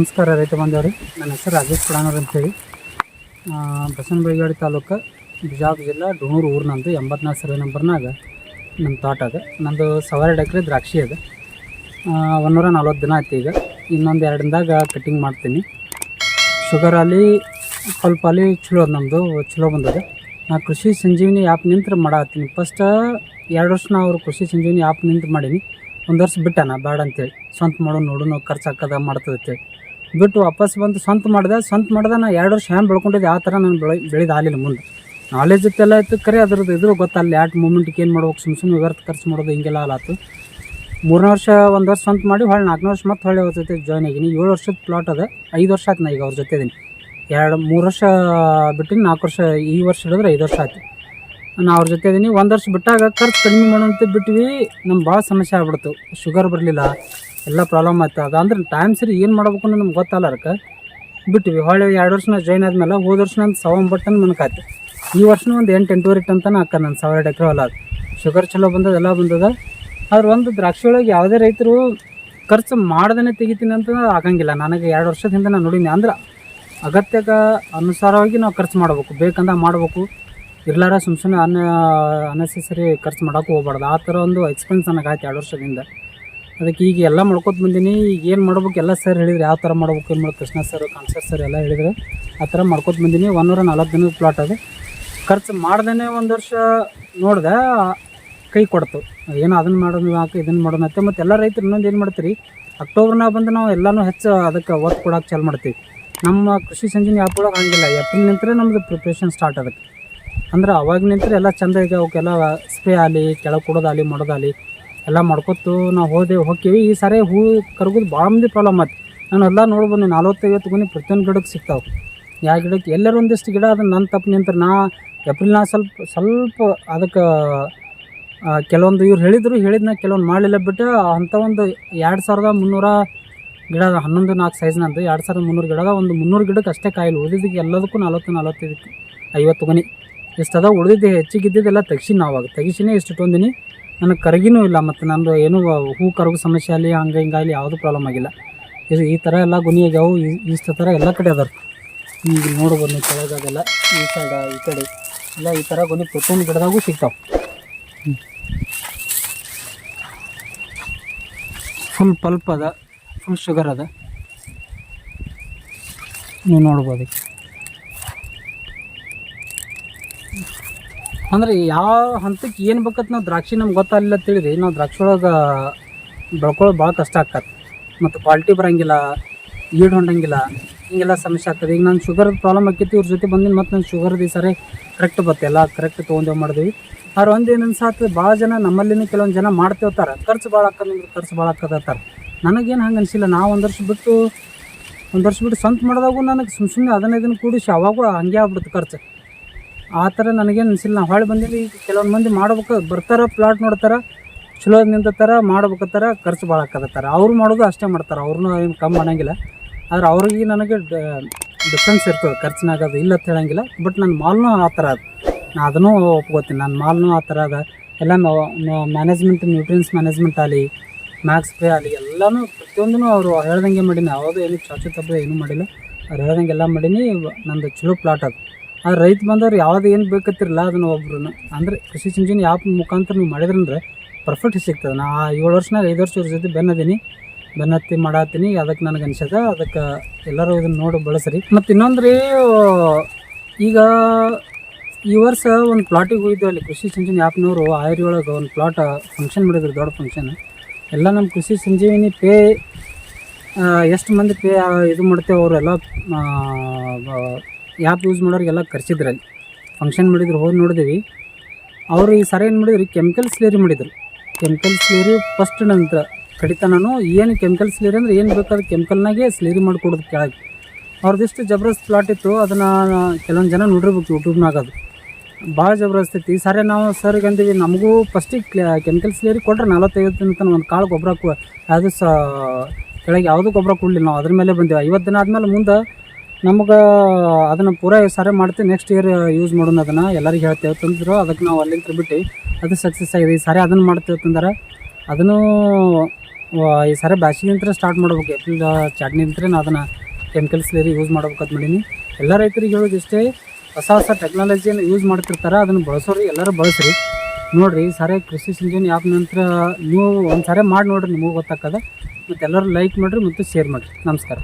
ನಮಸ್ಕಾರ ರೈತ ಬಂದವರು ನನ್ನ ಹೆಸರು ರಾಜೇಶ್ ಕುಡಾನವ್ರು ಅಂತೇಳಿ. ಬಸವನಬೈಗಾಡಿ ತಾಲೂಕು ಬಿಜಾಪುರ ಜಿಲ್ಲಾ ಡೂಣೂರು ಊರಿನಂದು ಎಂಬತ್ನಾಲ್ಕು ಸರ್ವೆ ನಂಬರ್ನಾಗ ನಮ್ಮ ತೋಟ ಅದ. ನಂದು ಸಾವಿರ ಎಕರೆ ದ್ರಾಕ್ಷಿ ಅದ. ಒಂದೂರ ನಲ್ವತ್ತು ದಿನ ಆಯ್ತು ಈಗ. ಇನ್ನೊಂದು ಎರಡು ದಿನದಾಗ ಕಟ್ಟಿಂಗ್ ಮಾಡ್ತೀನಿ. ಶುಗರ್ ಅಲ್ಲಿ ಸ್ವಲ್ಪ ಅಲ್ಲಿ ಚಲೋ ಅದು ನಮ್ಮದು ಚಲೋ ಬಂದದ. ನಾ ಕೃಷಿ ಸಂಜೀವಿನಿ ಆ್ಯಪ್ ನಿಂತು ಮಾಡತ್ತೀನಿ. ಫಸ್ಟ್ ಎರಡು ವರ್ಷ ನಾವು ಕೃಷಿ ಸಂಜೀವಿನಿ ಆ್ಯಪ್ ನಿಂತು ಮಾಡೀನಿ. ಒಂದು ವರ್ಷ ಬಿಟ್ಟಾನ ಬೇಡ ಅಂತೇಳಿ. ಸ್ವಂತ ಮಾಡೋ ನೋಡು ಖರ್ಚು ಹಾಕದ, ಮಾಡ್ತದೆ ಅಂತೇಳಿ. ಬಿಟ್ಟು ವಾಪಸ್ ಬಂದು ಸ್ವಂತ ಮಾಡಿದೆ. ಸ್ವಂತ ಮಾಡಿದೆ ನಾನು ಎರಡು ವರ್ಷ ಹ್ಯಾಂಗೆ ಬೆಳ್ಕೊಂಡಿದ್ದೆ. ಆ ಥರ ನಾನು ಬೆಳೆ ಬೆಳೆದು ಆಗಲಿಲ್ಲ ಮುಂದೆ. ನಾಲೆಜ್ ಇತ್ತೆಲ್ಲ ಇತ್ತು. ಕರೆ ಅದ್ರದ್ದು ಇದ್ರು ಗೊತ್ತಲ್ಲ. ಯಾಟ್ ಮೂಮೆಂಟ್ಗೆ ಏನು ಮಾಡ್ಬೇಕು? ಸುಮ್ಮ ಸುಮ್ಮನೆ ವ್ಯರ್ಥ ಖರ್ಚು ಮಾಡೋದು ಹಿಂಗೆಲ್ಲ ಆಲಾತು ಮೂರನೇ ವರ್ಷ ಒಂದು ವರ್ಷ ಸ್ವಂತ ಮಾಡಿ, ಹೊಳ್ಳಿ ನಾಲ್ಕನೇ ವರ್ಷ ಮತ್ತೆ ಹೊಳ್ಳಿ ಅವ್ರ ಜೊತೆ ಜಾಯ್ನ್ ಆಗೀನಿ. ಏಳು ವರ್ಷದ ಪ್ಲಾಟ್ ಅದ. ಐದು ವರ್ಷ ಆಯ್ತು ನಾ ಈಗ ಅವ್ರ ಜೊತೆ ಇದೀನಿ. ಎರಡು ಮೂರು ವರ್ಷ ಬಿಟ್ಟಿನಿ. ನಾಲ್ಕು ವರ್ಷ ಈ ವರ್ಷ ಹಿಡಿದ್ರೆ ಐದು ವರ್ಷ ಆಯ್ತು. ನಾ ಅವ್ರ ಜೊತೆ ಇದೀನಿ. ಒಂದು ವರ್ಷ ಬಿಟ್ಟಾಗ ಖರ್ಚು ಕಡಿಮೆ ಮಾಡೋಂತ ಬಿಟ್ವಿ. ನಮ್ಗೆ ಭಾಳ ಸಮಸ್ಯೆ ಆಗ್ಬಿಡ್ತು. ಶುಗರ್ ಬರಲಿಲ್ಲ. ಎಲ್ಲ ಪ್ರಾಬ್ಲಮ್ ಆಯ್ತು. ಅದು ಅಂದ್ರೆ ಟೈಮ್ ಸರಿ ಏನು ಮಾಡ್ಬೇಕು ಅನ್ನೋದು ನಮ್ಗೆ ಗೊತ್ತಲ್ಲ ಅದಕ್ಕೆ. ಬಿಟ್ಟಿವಿ ಹೊಳೆ ಎರಡು ವರ್ಷ ನಾ ಜಾಯ್ನ್ ಆದ್ಮೇಲೆ ಹೋದ ವರ್ಷ ನಂದು ಸಾವಿರ ಬಟ್ಟನ್ ಮನಕಾಯ್ತು ಈ ವರ್ಷನೂ ಒಂದು ಎಂಟು ಎಂಟೂವರೆ ಟನ್ ಹಾಕ ನನ್ನ ಸಾವಿರ ಎಕರೆ ಹೊಲ ಅದು. ಶುಗರ್ ಚಲೋ ಬಂದದ, ಎಲ್ಲ ಬಂದದ. ಆದ್ರೆ ಒಂದು ದ್ರಾಕ್ಷಿ ಒಳಗೆ ಯಾವುದೇ ರೈತರು ಖರ್ಚು ಮಾಡ್ದೇ ತೆಗಿತೀನಿ ಅಂತ ಆಗಂಗಿಲ್ಲ. ನನಗೆ ಎರಡು ವರ್ಷದಿಂದ ನಾನು ನೋಡೀನಿ. ಅಂದ್ರೆ ಅಗತ್ಯಕ್ಕೆ ಅನುಸಾರವಾಗಿ ನಾವು ಖರ್ಚು ಮಾಡ್ಬೇಕು. ಬೇಕಂದ ಮಾಡ್ಬೇಕು. ಇರ್ಲಾರ ಸುಮ್ ಸುಮ್ಮನೆ ಅನ್ನ ಅನೆಸೆಸರಿ ಖರ್ಚು ಮಾಡೋಕೆ ಹೋಗ್ಬಾರ್ದು. ಆ ಥರ ಒಂದು ಎಕ್ಸ್ಪೆನ್ಸ್ ನನಗೆ ಆಯ್ತು ಎರಡು ವರ್ಷದಿಂದ. ಅದಕ್ಕೆ ಈಗ ಎಲ್ಲ ಮಾಡ್ಕೊತ ಬಂದೀನಿ. ಈಗ ಏನು ಮಾಡ್ಬೇಕು ಎಲ್ಲ ಸರ್ ಹೇಳಿದ್ರು. ಯಾವ ಥರ ಮಾಡ್ಬೇಕು, ಏನು ಮಾಡೋದು ಕೃಷ್ಣ ಸರ್ ಕಾನ್ಸರ್ ಸರ್ ಎಲ್ಲ ಹೇಳಿದ್ರು. ಆ ಥರ ಮಾಡ್ಕೊತ ಬಂದೀನಿ. ಒಂದೂರ ನಾಲ್ಕು ದಿನದ ಪ್ಲಾಟ್ ಅದು. ಖರ್ಚು ಮಾಡ್ದೇ ಒಂದು ವರ್ಷ ನೋಡಿದೆ, ಕೈ ಕೊಡ್ತು. ಏನೋ ಅದನ್ನು ಮಾಡೋದು ಹಾಕಿ ಇದನ್ನು ಮಾಡೋಣ ಮತ್ತು ಮತ್ತು ಎಲ್ಲ ರೈತರು ಇನ್ನೊಂದು ಏನು ಮಾಡ್ತೀರಿ? ಅಕ್ಟೋಬರ್ನಾಗ ಬಂದು ನಾವು ಎಲ್ಲನೂ ಹೆಚ್ಚು ಅದಕ್ಕೆ ಒತ್ತು ಕೊಡೋಕೆ ಚಾಲು ಮಾಡ್ತೀವಿ. ನಮ್ಮ ಕೃಷಿ ಸಂಜೆ ಆ್ಯಪ್ ಒಳಗೆ ಹಂಗಿಲ್ಲ. ಏಪ್ರಿಲ್ ನಿಂತರೆ ನಮ್ಮದು ಪ್ರಿಪ್ರೇಷನ್ ಸ್ಟಾರ್ಟ್ ಅದಕ್ಕೆ. ಅಂದ್ರೆ ಅವಾಗ ನಿಂತರೆ ಎಲ್ಲ ಚಂದ ಈಗ ಅವಕ್ಕೆಲ್ಲ ಸ್ಪ್ರೇ ಆಗಲಿ ಕೆಳಗೆ ಕೊಡೋದಾಗಲಿ ಮಾಡೋದಾಗಲಿ ಎಲ್ಲ ಮಾಡ್ಕೊತು ನಾವು ಹೋದೆ ಹೋಗ್ತೀವಿ ಈ ಸಾರಿ ಹೂ ಕರ್ಗೋದು ಭಾಳ ಮಂದಿ ಪ್ರಾಬ್ಲಮ್ ಆಯ್ತು. ನಾನು ಎಲ್ಲ ನೋಡ್ಬೋದು ನಲ್ವತ್ತೈವತ್ತು ಗುಣಿ ಪ್ರತಿಯೊಂದು ಗಿಡಕ್ಕೆ ಸಿಗ್ತಾವೆ. ಯಾವ ಗಿಡಕ್ಕೆ ಎಲ್ಲರೂ ಒಂದಿಷ್ಟು ಗಿಡ ಅದನ್ನು ನನ್ನ ತಪ್ಪು ನಿಂತ್ರೆ. ನಾ ಏಪ್ರಿಲ್ನಾಗ ಸ್ವಲ್ಪ ಸ್ವಲ್ಪ ಅದಕ್ಕೆ ಕೆಲವೊಂದು ಇವ್ರು ಹೇಳಿದ್ರು, ಹೇಳಿದ್ನ ಕೆಲವೊಂದು ಮಾಡಲಿಲ್ಲ ಬಿಟ್ಟು ಅಂಥ ಒಂದು ಎರಡು ಸಾವಿರದ ಮುನ್ನೂರ ಗಿಡ ಹನ್ನೊಂದು ನಾಲ್ಕು ಸೈಜ್ನಂದು ಎರಡು ಸಾವಿರದ ಮುನ್ನೂರು ಗಿಡ ಒಂದು ಮುನ್ನೂರು ಗಿಡಕ್ಕೆ ಅಷ್ಟೇ ಕಾಯಿಲ್ಲ ಉಳಿದಿದ್ದಕ್ಕೆ ಎಲ್ಲದಕ್ಕೂ ನಲ್ವತ್ತು ನಲ್ವತ್ತೈದು ಐವತ್ತು ಗುಣಿ. ಇಷ್ಟು ಅದ ಉಳಿದಿದ್ದು ಹೆಚ್ಚಿಗೆ ಇದ್ದಿದ್ದೆಲ್ಲ ತೆಗಿಸಿ ನಾವಾಗ ತೆಗಿಸಿನೇ ಇಷ್ಟು ಇಟ್ಕೊಂಡಿನಿ. ನನಗೆ ಕರಗಿನೂ ಇಲ್ಲ ಮತ್ತು ನಂದು ಏನೂ, ಹೂ ಕರಗು ಸಮಸ್ಯೆ ಆಗಲಿ ಹಂಗೆ ಹಿಂಗಾಗಲಿ ಯಾವುದೂ ಪ್ರಾಬ್ಲಮ್ ಆಗಿಲ್ಲ. ಇದು ಈ ಥರ ಎಲ್ಲ ಗುಣಿ ಆಗ್ಯಾವು, ಈ- ಇಷ್ಟು ಥರ ಎಲ್ಲ ಕಡೆ ಅದಾರ ಈಗ ನೋಡ್ಬೋದು ನೀವು ಕೆಳಗಾಗೆಲ್ಲ, ಈ ಸೈಡ್ ಈ ಕಡೆ. ಎಲ್ಲ ಈ ಥರ ಗುಣಿ ಪ್ರತಿಯೊಂದು ಗಿಡದಾಗೂ ಸಿಗ್ತಾವೆ. ಫುಲ್ ಪಲ್ಪ್ ಅದ ಫುಲ್ ಶುಗರ್ ಅದ. ನೀವು ನೋಡ್ಬೋದು. ಅಂದ್ರೆ ಯಾವ ಹಂತಕ್ಕೆ ಏನು ಬೇಕತ್ ನಾವು ದ್ರಾಕ್ಷಿ ನಮ್ಗೆ ಗೊತ್ತಾಗಲಿಲ್ಲ ತಿಳಿದ್ರಿ ನಾವು ದ್ರಾಕ್ಷಿ ಒಳಗೆ ಬೆಳ್ಕೊಳ್ಳೋದು ಭಾಳ ಕಷ್ಟ ಆಗ್ತದೆ. ಮತ್ತು ಕ್ವಾಲಿಟಿ ಬರೋಂಗಿಲ್ಲ, ಈಡ್ ಹೊಂಡಂಗಿಲ್ಲ, ಹಿಂಗೆಲ್ಲ ಸಮಸ್ಯೆ ಆಗ್ತದೆ. ಈಗ ನಾನು ಶುಗರ್ ಪ್ರಾಬ್ಲಮ್ ಆಕೈತಿ, ಇವ್ರ ಜೊತೆ ಬಂದಿನ, ಮತ್ತು ನಾನು ಶುಗರ್ದು ಈ ಸರಿ ಕರೆಕ್ಟ್ ಬತ್ತೆ ಎಲ್ಲ ಕರೆಕ್ಟ್ ತೊಗೊಂಡೇವು ಮಾಡಿದ್ವಿ. ಆದ್ರೆ ಒಂದು ಏನು ಅನ್ಸಾತು, ಭಾಳ ಜನ ನಮ್ಮಲ್ಲಿನೂ ಕೆಲವೊಂದು ಜನ ಮಾಡ್ತೇವ್ತಾರೆ ಖರ್ಚು ಭಾಳ ಆಕ್ಕದ ಖರ್ಚು ಭಾಳ ಆಕ್ಕದತ್ತಾರೆ ನನಗೇನು ಹಂಗೆ ಅನಿಸಿಲ್ಲ, ನಾವು ಒಂದು ವರ್ಷ ಬಿಟ್ಟು, ಒಂದು ವರ್ಷ ಬಿಟ್ಟು ಸ್ವಂತ ಮಾಡಿದಾಗೂ ನನಗೆ ಸುಮ್ಮ ಸುಮ್ಮನೆ ಅದನ್ನ ಇದನ್ನು ಕೂಡಿಸಿ, ಅವಾಗೂ ಹಂಗೆ ಆಗ್ಬಿಡ್ತು ಖರ್ಚು. ಆ ಥರ ನನಗೇನು ಅನಿಸಿಲ್ಲ. ನಾವು ಹೊಳೆ ಬಂದಿಲ್ಲ ಈಗ ಕೆಲವೊಂದು ಮಂದಿ ಮಾಡ್ಬೇಕು, ಬರ್ತಾರ ಪ್ಲಾಟ್ ನೋಡ್ತಾರೆ, ಚಲೋ ನಿಂತಾರ ಮಾಡ್ಬೇಕತ್ತಾರ, ಖರ್ಚು ಭಾಳ ಹಾಕತ್ತಾರ ಅವ್ರು ಮಾಡೋದು ಅಷ್ಟೇ ಮಾಡ್ತಾರೆ. ಅವ್ರನ್ನೂ ಏನು ಕಮ್ಮಿ ಅನ್ನೋಂಗಿಲ್ಲ. ಆದ್ರೆ ಅವ್ರಿಗೆ ನನಗೆ ಡಿಫ್ರೆನ್ಸ್ ಇರ್ತದೆ. ಖರ್ಚಿನಾಗ ಅದು ಇಲ್ಲ ಅಂತ ಹೇಳಂಗಿಲ್ಲ. ಬಟ್ ನನ್ನ ಮಾಲ್ನೂ ಆ ಥರ ಅದು. ನಾ ಅದನ್ನೂ ಒಪ್ಕೋತೀನಿ. ನನ್ನ ಮಾಲ್ನೂ ಆ ಥರ ಅದ. ಎಲ್ಲ ಮ್ಯಾನೇಜ್ಮೆಂಟ್ ನ್ಯೂಟ್ರಿಯನ್ಸ್ ಮ್ಯಾನೇಜ್ಮೆಂಟ್ ಆಗಲಿ ಮ್ಯಾಕ್ಸ್ ಪೇ ಆಗಲಿ ಎಲ್ಲನೂ ಪ್ರತಿಯೊಂದೂ ಅವರು ಹೇಳ್ದಂಗೆ ಮಾಡೀನಿ. ಯಾವುದು ಏನು ಚಾಚು ತಪ್ಪು ಏನೂ ಮಾಡಿಲ್ಲ. ಅವ್ರು ಹೇಳ್ದಂಗೆಲ್ಲ ಮಾಡೀನಿ. ನಂದು ಚಲೋ ಪ್ಲಾಟ್ ಅದು. ಆದ್ರೆ ರೈತ ಬಂದವ್ರು ಯಾವ್ದು ಏನು ಬೇಕತ್ತಿರಲ್ಲ ಅದನ್ನು ಒಬ್ರು ಅಂದರೆ ಕೃಷಿ ಸಿಂಚನ ಆ್ಯಪ್ ಮುಖಾಂತರ ನೀವು ಮಾಡಿದ್ರಂದ್ರೆ ಪರ್ಫೆಕ್ಟ್ ಸಿಗ್ತದೆ. ನಾ ಆ ಏಳು ವರ್ಷನಾಗ ಐದು ವರ್ಷ ಜೊತೆ ಬೆನ್ನದೀನಿ. ಬೆನ್ನತ್ತಿ ಮಾಡತ್ತೀನಿ. ಅದಕ್ಕೆ ನನಗೆ ಅನ್ಸದ. ಅದಕ್ಕೆ ಎಲ್ಲರೂ ಇದನ್ನು ನೋಡಿ ಬಳಸ್ರಿ. ಮತ್ತು ಇನ್ನೊಂದು ರೀ ಈಗ ಈ ವರ್ಷ ಒಂದು ಪ್ಲಾಟಿಗೆ ಹೋಗಿದ್ದೆ ಅಲ್ಲಿ ಕೃಷಿ ಸಂಜೀವಿನಿ ಆ್ಯಪ್ನವರು ಆಯುರಿ ಒಳಗೆ ಒಂದು ಪ್ಲಾಟ್ ಫಂಕ್ಷನ್ ಮಾಡಿದ್ರು, ದೊಡ್ಡ ಫಂಕ್ಷನ್ ಎಲ್ಲ ನಮ್ಮ ಕೃಷಿ ಸಂಜೀವಿನಿ ಪೇ ಎಷ್ಟು ಮಂದಿ ಪೇ ಇದು ಮಾಡ್ತೇವೆ ಅವರೆಲ್ಲ ಆ್ಯಪ್ ಯೂಸ್ ಮಾಡೋರಿಗೆಲ್ಲ ಕರೆಸಿದ್ರಲ್ಲಿ ಫಂಕ್ಷನ್ ಮಾಡಿದ್ರು ಹೋಗಿ ನೋಡಿದ್ವಿ. ಅವರು ಈ ಸರ ಏನು ಮಾಡಿದ್ರು ಕೆಮಿಕಲ್ ಸ್ಲೇರಿ ಮಾಡಿದರು. ಕೆಮಿಕಲ್ ಸ್ಲೇರಿ ಫಸ್ಟ್ ನಂತರ ಕಡಿತ ನಾನು ಏನು ಕೆಮಿಕಲ್ ಸ್ಲೇರಿ ಅಂದ್ರೆ ಏನು ಬೇಕಾದ್ರೆ ಕೆಮಿಕಲ್ನಾಗೆ ಸ್ಲೇರಿ ಮಾಡಿಕೊಡೋದು ಕೆಳಗೆ. ಅವ್ರದ್ದಿಷ್ಟು ಜಬರ್ದಸ್ತ್ ಪ್ಲಾಟ್ ಇತ್ತು, ಅದನ್ನು ಕೆಲವೊಂದು ಜನ ನೋಡಿರ್ಬೇಕು ಯೂಟ್ಯೂಬ್ನಾಗ ಅದು. ಭಾಳ ಜಬರ್ದಸ್ತ್ ಐತಿ ಈ ಸಾರಿ ನಾವು ಸರ್ಗೆ ನಮಗೂ ಫಸ್ಟಿಗೆ ಕೆಮಿಕಲ್ ಸ್ಲೇರಿ ಕೊಟ್ಟರೆ ನಲವತ್ತೈದು ತನಕ ಒಂದು ಕಾಳು ಗೊಬ್ಬರ ಯಾವುದು ಅದು ಸ ಕೆಳಗೆ ಯಾವುದೂ ಗೊಬ್ಬರ ಕೊಡಲಿಲ್ಲ, ನಾವು ಅದ್ರ ಮೇಲೆ ಬಂದೆವು. ಐವತ್ತು ದಿನ ಆದಮೇಲೆ ಮುಂದೆ ನಮ್ಗೆ ಅದನ್ನು ಪೂರ ಸಾರಿ ಮಾಡ್ತೀವಿ ನೆಕ್ಸ್ಟ್ ಇಯರ್ ಯೂಸ್ ಮಾಡೋಣ ಅದನ್ನು ಎಲ್ಲರಿಗೆ ಹೇಳ್ತೇವೆ. ತಂದ್ರು ಅದಕ್ಕೆ ನಾವು ಅಲ್ಲಿಂದ ಬಿಟ್ಟು ಅದು ಸಕ್ಸಸ್ ಆಗಿದೆ. ಈ ಸಾರಿ ಅದನ್ನು ಮಾಡ್ತೇವೆ ತಂದರೆ ಅದನ್ನು ಈ ಸಾರಿ ಬ್ಯಾಸಿಗಿಂತ ಸ್ಟಾರ್ಟ್ ಮಾಡ್ಬೇಕು. ಏಪ್ರಿಲ್ ಚಾಟ್ನಿಂತ್ರ ನಾನು ಅದನ್ನು ಕೆಮಿಕಲ್ಸ್ ಲೇರಿ ಯೂಸ್ ಮಾಡ್ಬೇಕಂತ ಮಾಡೀನಿ. ಎಲ್ಲ ರೈತರಿಗೆ ಹೇಳೋದು ಇಷ್ಟೇ, ಹೊಸ ಹೊಸ ಟೆಕ್ನಾಲಜಿಯನ್ನು ಯೂಸ್ ಮಾಡ್ತಿರ್ತಾರೆ, ಅದನ್ನು ಬಳಸೋರಿ ಎಲ್ಲರೂ ಬಳಸ್ರಿ. ನೋಡಿರಿ ಸಾರೆ ಕೃಷಿ ಸಿಂಜನ್ ಆ್ಯಪ್ ನಂತರ ನೀವು ಒಂದು ಸಾರಿ ಮಾಡಿ ನೋಡಿರಿ, ನಿಮಗೆ ಗೊತ್ತಾಗ್ತದೆ. ಮತ್ತು ಎಲ್ಲರೂ ಲೈಕ್ ಮಾಡಿರಿ, ಮತ್ತು ಶೇರ್ ಮಾಡಿರಿ. ನಮಸ್ಕಾರ.